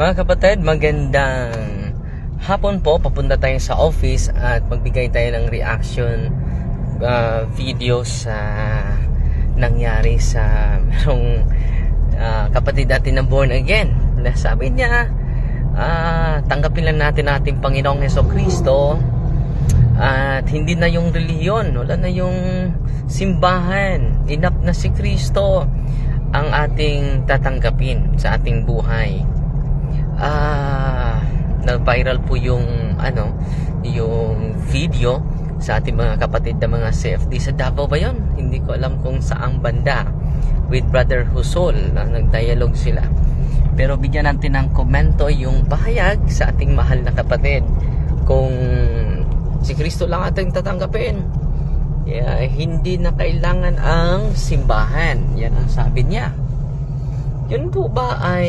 Mga kapatid, magandang hapon po. Papunta tayo sa office at magbigay tayo ng reaction uh, video sa nangyari sa merong uh, kapatid natin na born again. Na sabi niya, ah, tanggapin lang natin ating Panginoong Heso Kristo at hindi na yung reliyon, wala na yung simbahan. Enough na si Kristo ang ating tatanggapin sa ating buhay. Ah, nag-viral po yung ano, yung video sa ating mga kapatid na mga CFD sa Davao ba yun? Hindi ko alam kung saang banda with Brother Husol na nagdialog sila. Pero bigyan natin ng komento yung pahayag sa ating mahal na kapatid kung si Kristo lang ating tatanggapin. Yeah, hindi na kailangan ang simbahan. Yan ang sabi niya. Yun po ba ay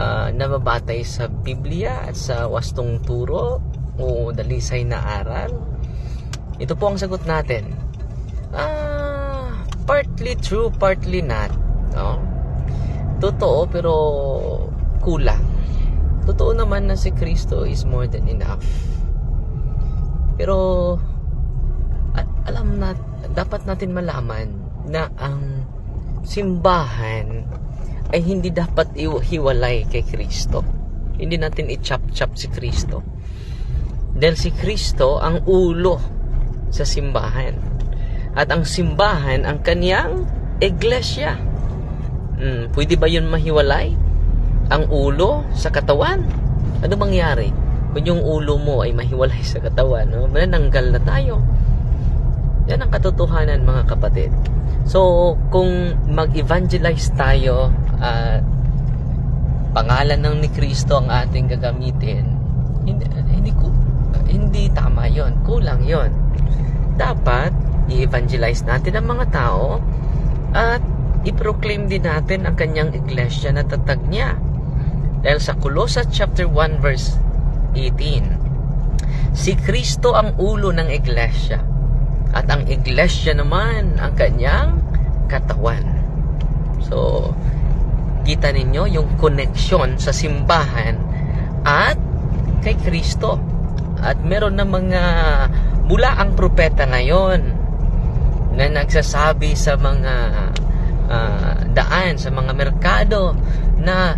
uh, nababatay sa Biblia at sa wastong turo o dalisay na aral? Ito po ang sagot natin. Ah, partly true, partly not. No? Totoo pero kulang. Totoo naman na si Kristo is more than enough. Pero alam na dapat natin malaman na ang simbahan ay hindi dapat ihiwalay kay Kristo. Hindi natin i-chop-chop si Kristo. Dahil si Kristo ang ulo sa simbahan. At ang simbahan ang kaniyang iglesia. Hmm, pwede ba yun mahiwalay? Ang ulo sa katawan? Ano mangyari? Kung yung ulo mo ay mahiwalay sa katawan, no? manananggal na tayo. Yan ang katotohanan mga kapatid. So, kung mag-evangelize tayo at pangalan ng ni Kristo ang ating gagamitin, hindi, hindi, hindi tama yon Kulang yon Dapat, i-evangelize natin ang mga tao at i-proclaim din natin ang kanyang iglesia na tatag niya. Dahil sa Colossus chapter 1 verse 18, si Kristo ang ulo ng iglesia at ang iglesia naman ang kanyang katawan. So, kita ninyo yung connection sa simbahan at kay Kristo. At meron na mga mula ang propeta ngayon na nagsasabi sa mga uh, daan, sa mga merkado na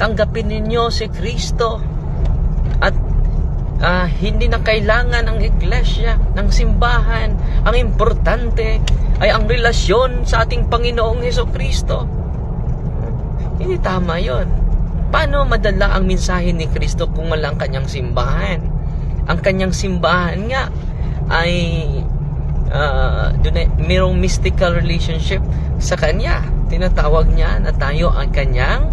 tanggapin ninyo si Kristo at uh, hindi na kailangan ang iglesia, ng simbahan. Ang importante ay ang relasyon sa ating Panginoong Heso Kristo. Hindi tama yon. Paano madala ang mensahe ni Kristo kung walang kanyang simbahan? Ang kanyang simbahan nga ay uh, dun ay, mayroong mystical relationship sa kanya. Tinatawag niya na tayo ang kanyang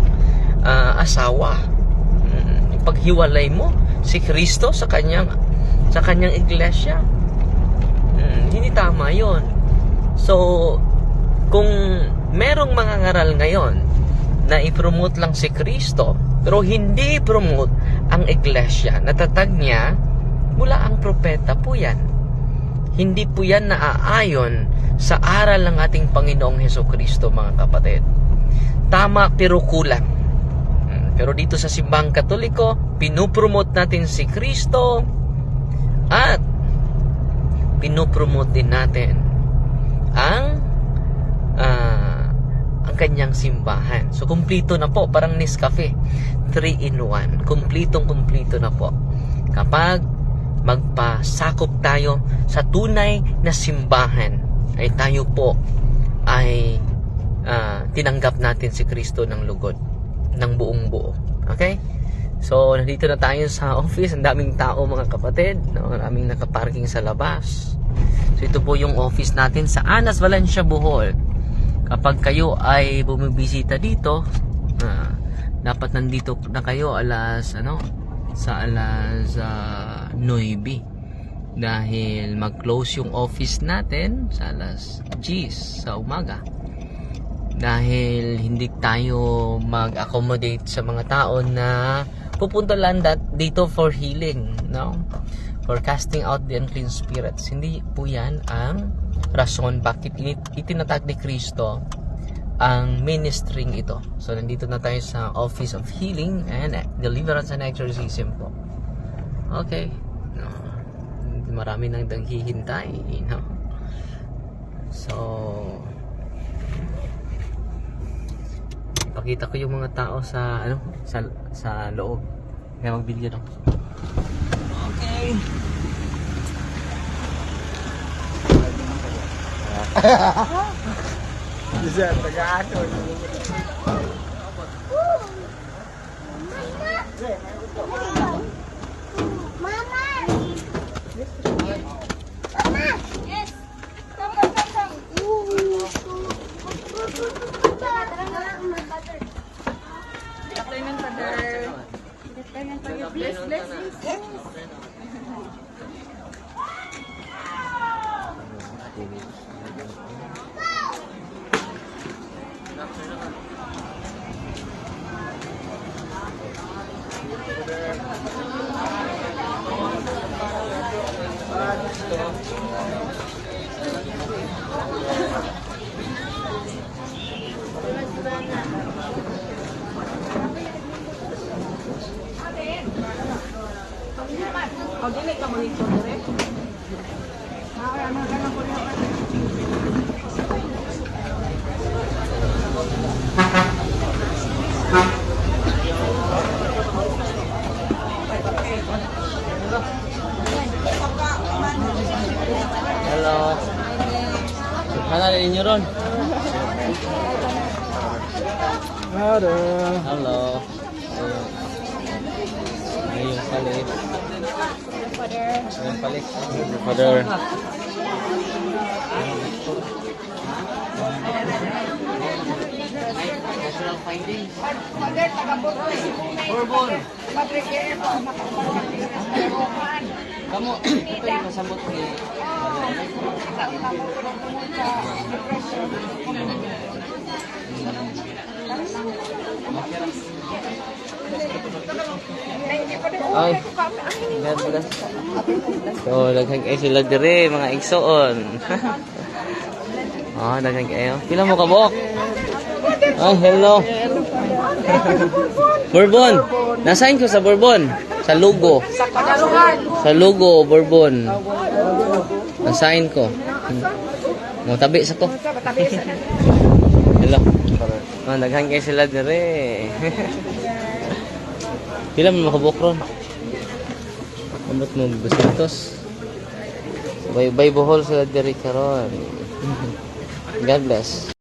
uh, asawa. Hmm, paghiwalay mo si Kristo sa kanyang sa kanyang iglesia. Hmm, hindi tama 'yon. So kung merong mga ngaral ngayon na i-promote lang si Kristo pero hindi promote ang iglesia, natatag niya mula ang propeta po yan. Hindi po yan naaayon sa aral ng ating Panginoong Heso Kristo mga kapatid. Tama pero kulang. Pero dito sa simbang katoliko, pinupromote natin si Kristo at pinupromote din natin ang kanyang simbahan. So, kumplito na po. Parang Nescafe. 3 in 1. Kumplitong kumplito na po. Kapag magpasakop tayo sa tunay na simbahan, ay tayo po ay uh, tinanggap natin si Kristo ng lugod ng buong buo. Okay? So, nandito na tayo sa office. Ang daming tao mga kapatid. No? Maraming nakaparking sa labas. So, ito po yung office natin sa Anas, Valencia, Bohol. Kapag kayo ay bumibisita dito, uh, dapat nandito na kayo alas, ano, sa alas uh, 9. Dahil mag-close yung office natin sa alas 10 sa umaga dahil hindi tayo mag-accommodate sa mga tao na pupunta lang that dito for healing, no? For casting out the unclean spirits. Hindi po yan ang rason bakit itinatag ni Kristo ang ministering ito. So, nandito na tayo sa Office of Healing and Deliverance and Exorcism po. Okay. Marami nang dang hihintay. No? So, pakita ko yung mga tao sa ano sa sa loob. Kaya mag-video lang. Okay. Isa, taga-aso. Mama! Mama! Yes! Tama, tama! Ooh! Deployment, father. Deployment, father. Bless, bless, bless. Oggi lei come dice, dove? Ma ora non Mana ada ninyo ron? Ada. Hello. Ayun palit. Ayun palit. Father. Natural findings. Bourbon. Kamu, ito yung ni... Ay, God bless. So, daghang kayo sila dire, mga igsoon. oh, daghang kayo. Pila mo kabok? Ah, hello. Bourbon. Nasaan ko sa Bourbon? Sa logo. Sa logo, Bourbon. Nasaan ko? Mo tabi sa ko. Hello. Ah, daghan kayo sila dire. Pila mo makabok ron? Amot mo basitos. Bay bohol sila dire karon. God bless.